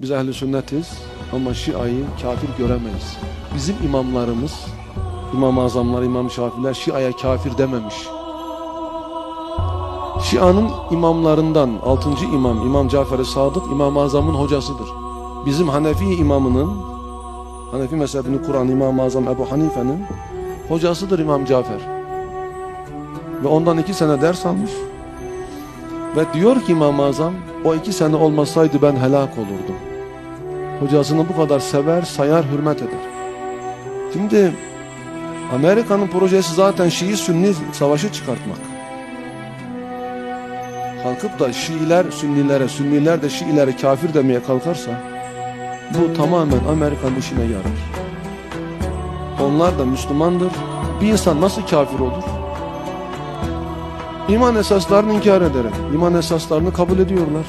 Biz ehli sünnetiz ama Şia'yı kafir göremeyiz. Bizim imamlarımız, İmam-ı Azamlar, İmam Şafiler Şia'ya kafir dememiş. Şia'nın imamlarından 6. imam İmam Cafer-i Sadık İmam-ı Azam'ın hocasıdır. Bizim Hanefi imamının Hanefi mezhebini kuran İmam-ı Azam Ebu Hanife'nin hocasıdır İmam Cafer. Ve ondan iki sene ders almış. Ve diyor ki İmam-ı Azam o iki sene olmasaydı ben helak olurdum. Hocasını bu kadar sever, sayar, hürmet eder. Şimdi Amerika'nın projesi zaten Şii-Sünni savaşı çıkartmak. Kalkıp da Şiiler Sünnilere, Sünniler de Şiilere kafir demeye kalkarsa bu tamamen Amerika'nın işine yarar. Onlar da Müslümandır. Bir insan nasıl kafir olur? İman esaslarını inkar ederek, iman esaslarını kabul ediyorlar.